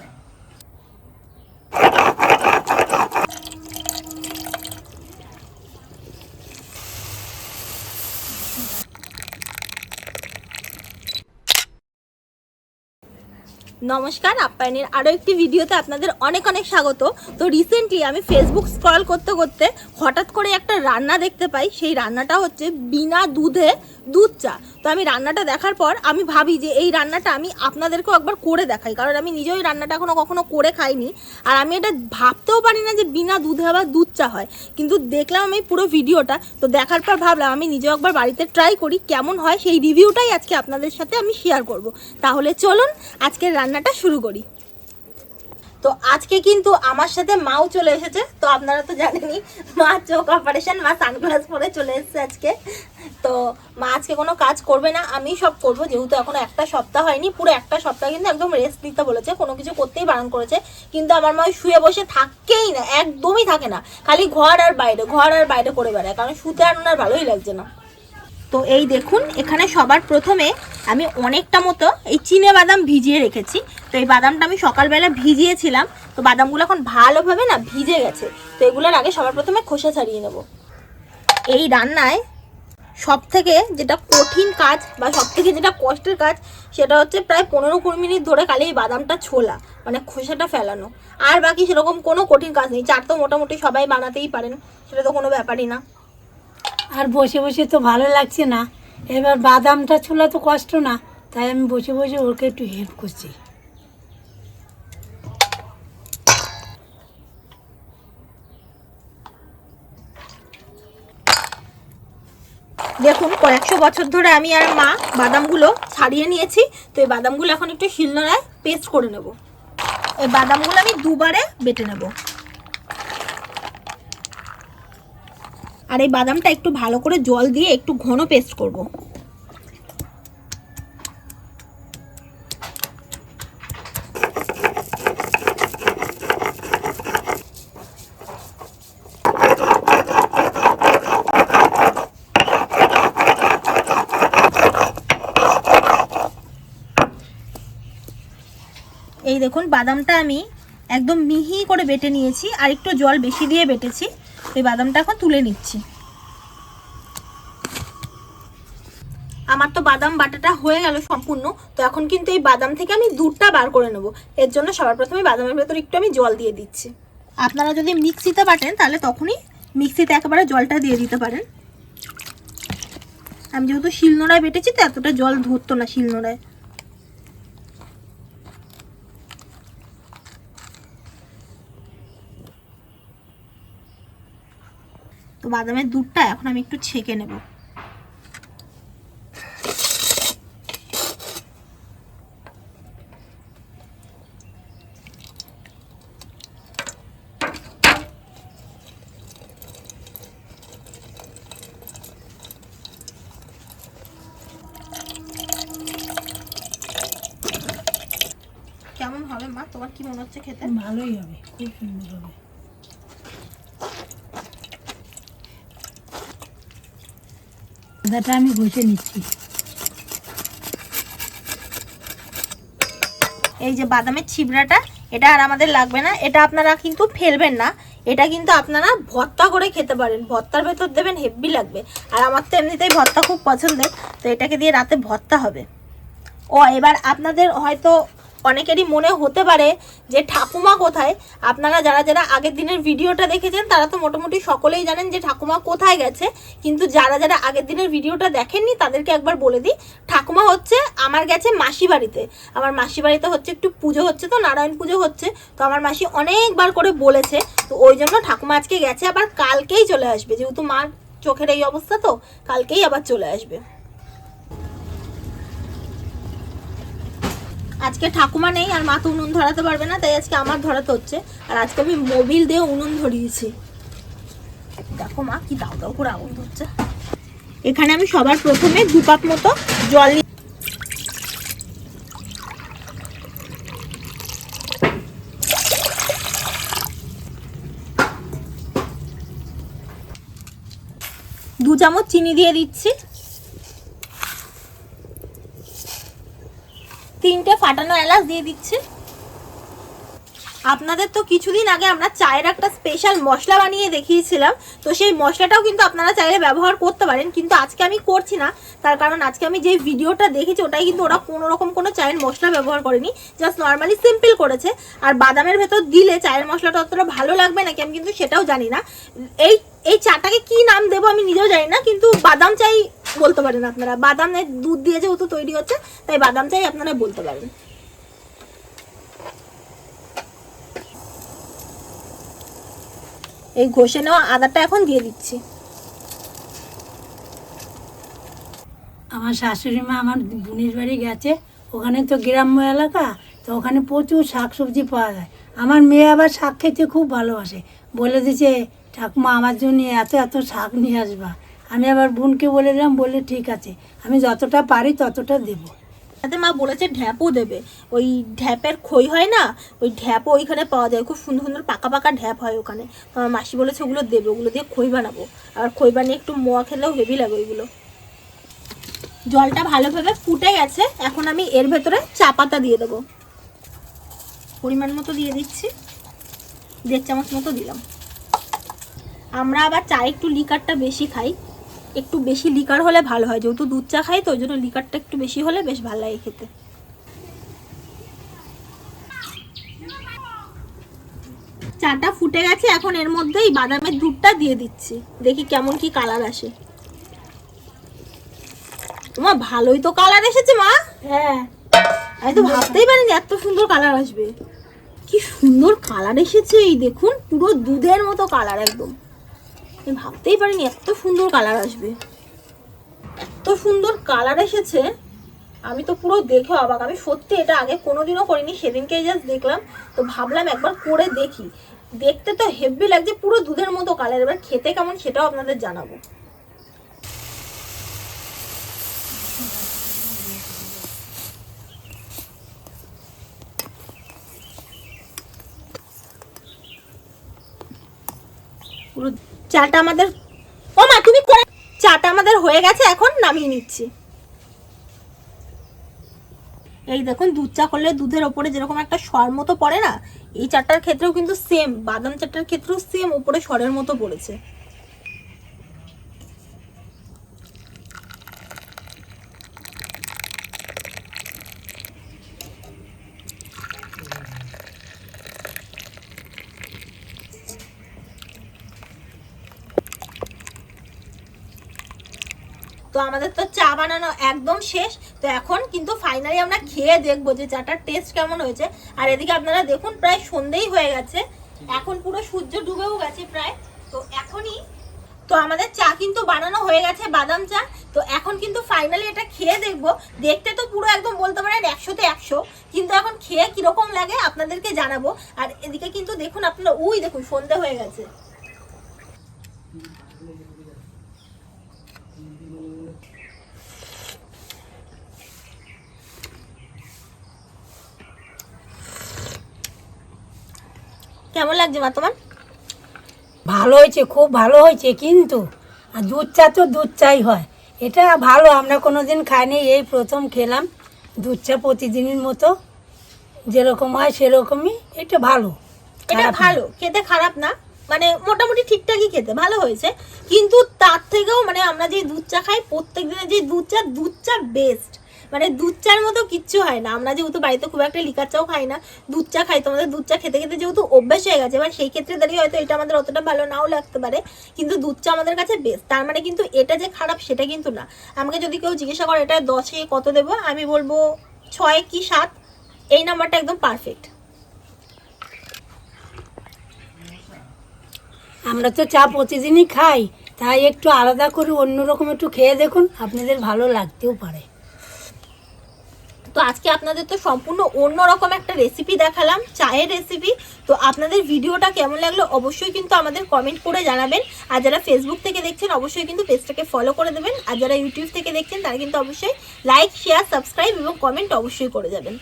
Yeah. নমস্কার, আপ্যায়নের আরও একটি ভিডিওতে আপনাদের অনেক অনেক স্বাগত। তো রিসেন্টলি আমি ফেসবুক স্ক্রল করতে করতে হঠাৎ করে একটা রান্না দেখতে পাই। সেই রান্নাটা হচ্ছে বিনা দুধে দুধ চা। তো আমি রান্নাটা দেখার পর আমি ভাবি যে এই রান্নাটা আমি আপনাদেরকেও একবার করে দেখাই। কারণ আমি নিজেও এই রান্নাটা এখনও কখনো করে খাইনি। আর আমি এটা ভাবতেও পারি না যে বিনা দুধে আবার দুধ চা হয়। কিন্তু দেখলাম আমি পুরো ভিডিওটা, তো দেখার পর ভাবলাম আমি নিজেও একবার বাড়িতে ট্রাই করি কেমন হয় সেই রিভিউটাই আজকে আপনাদের সাথে আমি শেয়ার করব। তাহলে চলুন আজকের রান্নাটা শুরু করি। তো আজকে কিন্তু আমার সাথে মাও চলে এসেছে, তো আপনারা তো জানেনই, মা চোখ অপারেশন মা সানগ্লাস পরে চলে এসেছে আজকে। তো মা আজকে কোনো কাজ করবে না, আমি সব করব, যেহেতু এখনও একটা সপ্তাহ হয়নি, পুরো একটা সপ্তাহ কিন্তু একদম রেস্ট নিতে বলেছে, কোনো কিছু করতেই বারণ করেছে। কিন্তু আমার মা শুয়ে বসে থাকেই না, একদমই থাকে না, খালি ঘর আর বাইরে, ঘর আর বাইরে করে বেড়ায়, কারণ শুতে আর ওনার ভালোই লাগছে না। তো এই দেখুন, এখানে সবার প্রথমে আমি অনেকটা মতো এই চিনে বাদাম ভিজিয়ে রেখেছি। তো এই বাদামটা আমি সকালবেলা ভিজিয়েছিলাম। তো বাদামগুলো এখন ভালোভাবে না ভিজে গেছে। তো এগুলোর আগে সবার প্রথমে খোসা ছাড়িয়ে নেব। এই রান্নায় সব থেকে যেটা কঠিন কাজ বা সব থেকে যেটা কষ্টের কাজ, সেটা হচ্ছে প্রায় পনেরো কুড়ি মিনিট ধরে খালি এই বাদামটা ছোলা মানে খোসাটা ফেলানো। আর বাকি সেরকম কোনো কঠিন কাজ নেই। চার তো মোটামুটি সবাই বানাতেই পারেন, সেটা তো কোনো ব্যাপারই না। আর বসে বসে তো ভালো লাগছে না। এবার বাদামটা ছোলা তো কষ্ট না, তাই আমি বসে বসে ওকে একটু হেল্প করছি। দেখুন, কয়েকশো বছর ধরে আমি আর মা বাদামগুলো ছাড়িয়ে নিয়েছি, তো এই বাদামগুলো এখন একটু শিলনোড়ায় পেস্ট করে নেব। এই বাদামগুলো আমি দুবারে বেটে নেব। আর এই বাদামটা একটু ভালো করে জল দিয়ে একটু ঘন পেস্ট করব। এই দেখুন, বাদামটা আমি একদম মিহি করে বেটে নিয়েছি আর একটু জল বেশি দিয়ে বেটেছি। এই বাদামটা এখন তুলে নিচ্ছি। আমার তো বাদাম বাটাটা হয়ে গেল সম্পূর্ণ, তো এখন কিন্তু এই বাদাম থেকে আমি দুধটা বার করে নেব। এর জন্য সবার প্রথমে বাদামের ভেতর একটু আমি জল দিয়ে দিচ্ছি। আপনারা যদি মিক্সিতে বাটেন, তাহলে তখনই মিক্সিতে একেবারে জলটা দিয়ে দিতে পারেন। আমি যেহেতু শিলনোড়ায় বেটেছি, তো এতটা জল ধরতো না শিলনোড়ায়। তো বাদামের দুধটা এখন আমি একটু ছেঁকে নেব। কেমন হবে মা? তোমার কি মনে হচ্ছে খেতে? ভালোই হবে, খুব সুন্দর হবে। আদাটা আমি ঘষে নিচ্ছি এই যে বাদামের ছিবড়াটা, এটা আর আমাদের লাগবে না, এটা আপনারা কিন্তু ফেলবেন না। এটা কিন্তু আপনারা ভর্তা করে খেতে পারেন। ভর্তার ভেতর দেবেন হেভি লাগবে। আর আমার তো এমনিতেই ভর্তা খুব পছন্দের, তো এটাকে দিয়ে রাতে ভর্তা হবে। ও, এবার আপনাদের হয়তো অনেকেরই মনে হতে পারে যে ঠাকুমা কোথায়। আপনারা যারা যারা আগের দিনের ভিডিওটা দেখেছেন, তারা তো মোটামুটি সকলেই জানেন যে ঠাকুমা কোথায় গেছে। কিন্তু যারা যারা আগের দিনের ভিডিওটা দেখেননি, তাদেরকে একবার বলে দিই, ঠাকুমা হচ্ছে আমার গেছে মাসি বাড়িতে। আমার মাসি বাড়িতে হচ্ছে একটু পুজো হচ্ছে তো, নারায়ণ পুজো হচ্ছে। তো আমার মাসি অনেকবার করে বলেছে, তো ওই জন্য ঠাকুমা আজকে গেছে, আবার কালকেই চলে আসবে। যেহেতু মার চোখের এই অবস্থা তো, কালকেই আবার চলে আসবে। আজকে ঠাকুমা নেই আর মা তো উনুন ধরাতে পারবে না, তাই আজকে আমার ধরাতে হচ্ছে। আর আজকে আমি মোবিল দিয়ে উনুন ধরিয়েছি। দেখো মা, কি দাও দাও করে আগুন ধরছে। এখানে আমি সবার প্রথমে দু কাপ মতো জল দু চামচ চিনি দিয়ে দিচ্ছি। তিনটে ফাটানো এলাচ দিয়ে দিচ্ছি। আপনাদের তো কিছুদিন আগে আমরা চায়ের একটা স্পেশাল মশলা বানিয়ে দেখিয়েছিলাম, তো সেই মশলাটাও কিন্তু আপনারা চাইলে ব্যবহার করতে পারেন, কিন্তু আজকে আমি করছি না। তার কারণ আজকে আমি যে ভিডিওটা দেখেছি, ওটাই কিন্তু ওরা কোনো রকম কোনো চায়ের মশলা ব্যবহার করেনি জাস্ট নর্মালি সিম্পল করেছে। আর বাদামের ভেতর দিলে চায়ের মশলাটা অতটা ভালো লাগবে নাকি আমি কিন্তু সেটাও জানি না। এই এই চাটাকে কি নাম দেবো আমি নিজেও জানি না, কিন্তু বাদাম চাই বলতে পারেন আপনারা। বাদামের দুধ দিয়ে যেহেতু তৈরি হচ্ছে, তাই বাদাম চাই আপনারা বলতে পারেন। এই ঘষে নেওয়া আদাটা এখন দিয়ে দিচ্ছি। আমার শাশুড়ি মা আমার বোনের বাড়ি গেছে, ওখানে তো গ্রাম্য এলাকা, তো ওখানে প্রচুর শাক সবজি পাওয়া যায়। আমার মেয়ে আবার শাক খেতে খুব ভালোবাসে। বলে দিছে ঠাকুমা, আমার জন্য এত এত শাক নিয়ে আসবা। আমি আবার বোনকে বলে দিলাম বলে ঠিক আছে, আমি যতটা পারি ততটা দেবো। তাতে মা বলেছে ঢ্যাপও দেবে। ওই ঢ্যাপের খই হয় না, ওই ঢ্যাপও ওইখানে পাওয়া যায়, খুব সুন্দর সুন্দর পাকা পাকা ঢ্যাপ হয় ওখানে। আমার মাসি বলেছে ওগুলো দেবে, ওগুলো দিয়ে খই বানাবো। আর খই বানিয়ে একটু মোয়া খেলেও হেভি লাগে ওইগুলো। জলটা ভালোভাবে ফুটে গেছে, এখন আমি এর ভেতরে চা পাতা দিয়ে দেবো। পরিমাণ মতো দিয়ে দিচ্ছি, দেড় চামচ মতো দিলাম। আমরা আবার চা একটু লিকারটা বেশি খাই। একটু বেশি লিকার হলে ভালো হয় যেহেতু দুধ চা খাই তো ওই জন্য লিকারটা একটু বেশি হলে বেশ ভালো লাগে খেতে। চাটা ফুটে গেছে এখন এর মধ্যেই বাদামের দুধটা দিয়ে দিচ্ছি। দেখি কেমন কি কালার আসে। মা ভালোই তো কালার এসেছে মা। হ্যাঁ। আমি তো ভাবতেই পারিনি এত সুন্দর কালার আসবে। কি সুন্দর কালার এসেছে এই দেখুন পুরো দুধের মতো কালার একদম। আমি ভাবতেই পারিনি এত সুন্দর কালার আসবে। এত সুন্দর কালার এসেছে। আমি তো পুরো দেখে অবাক। আমি সত্যি এটা আগে কোনোদিনও করিনি সেদিনকে জাস্ট দেখলাম। তো ভাবলাম একবার করে দেখি। দেখতে তো হেভি লাগছে, পুরো দুধের মতো কালার এবার খেতে কেমন সেটাও আপনাদের জানাব। পুরো চাটা আমাদের ও মা, তুমি করে চাটা আমাদের হয়ে গেছে এখন, নামিয়ে নিচ্ছি। এই দেখুন, দুধ চা করলে দুধের ওপরে যেরকম একটা স্বর মতো পড়ে না, এই চাটার ক্ষেত্রেও কিন্তু সেম বাদাম চাটার ক্ষেত্রেও সেম উপরে স্বরের মতো পড়েছে। আমাদের তো চা বানানো একদম শেষ। তো এখন কিন্তু ফাইনালি আমরা খেয়ে দেখব যে চাটার টেস্ট কেমন হয়েছে। আর এদিকে আপনারা দেখুন, প্রায় সন্ধেই হয়ে গেছে। এখন পুরো সূর্য ডুবেও গেছে প্রায়। তো এখনই তো আমাদের চা কিন্তু বানানো হয়ে গেছে, বাদাম চা। তো এখন কিন্তু ফাইনালি এটা খেয়ে দেখব। দেখতে তো পুরো একদম বলতে পারেন একশোতে একশো। কিন্তু এখন খেয়ে কীরকম লাগে আপনাদেরকে জানাব। আর এদিকে কিন্তু দেখুন, আপনারা উই দেখুন, সন্ধে হয়ে গেছে। কেমন লাগছে মা তোমার? ভালো হয়েছে খুব ভালো হয়েছে কিন্তু আর দুধ চা তো দুধ চাই হয়। এটা ভালো আমরা কোনো দিন খাইনি এই প্রথম খেলাম দুধ চা প্রতিদিনের মতো। যেরকম হয় সেরকমই এটা ভালো। এটা ভালো খেতে খারাপ না মানে মোটামুটি ঠিকঠাকই খেতে ভালো হয়েছে। কিন্তু তার থেকেও মানে আমরা যে দুধ চা খাই প্রত্যেক দিনে যে দুধ চা দুধ চা বেস্ট মানে দুধ চার মতো কিচ্ছু হয় না। আমরা যেহেতু বাড়িতে খুব একটা লিকার চাও খাই না, দুধ চা খাই তোমাদের দুধ চা খেতে খেতে যেহেতু অভ্যাস হয়ে গেছে, এবার সেই ক্ষেত্রে দাঁড়িয়ে হয়তো এটা আমাদের অতটা ভালো নাও লাগতে পারে। কিন্তু দুধ চা আমাদের কাছে বেস্ট তার মানে কিন্তু এটা যে খারাপ সেটা কিন্তু না। আমাকে যদি কেউ জিজ্ঞাসা করে, এটা দশে কত দেবো? আমি বলব, ছয় কি সাত? এই নাম্বারটা একদম পারফেক্ট আমরা তো চা প্রতিদিনই খাই, তাই একটু আলাদা করে অন্যরকম একটু খেয়ে দেখুন, আপনাদের ভালো লাগতেও পারে। তো আজকে আপনাদের তো সম্পূর্ণ অন্যরকম একটা রেসিপি দেখালাম, চায়ের রেসিপি তো আপনাদের ভিডিওটা কেমন লাগল অবশ্যই কিন্তু আমাদের কমেন্ট করে জানাবেন। আর যারা ফেসবুক থেকে দেখছেন, অবশ্যই কিন্তু পেজটাকে ফলো করে দেবেন। আর যারা ইউটিউব থেকে দেখছেন, তারা কিন্তু অবশ্যই লাইক শেয়ার সাবস্ক্রাইব এবং কমেন্ট অবশ্যই করে যাবেন।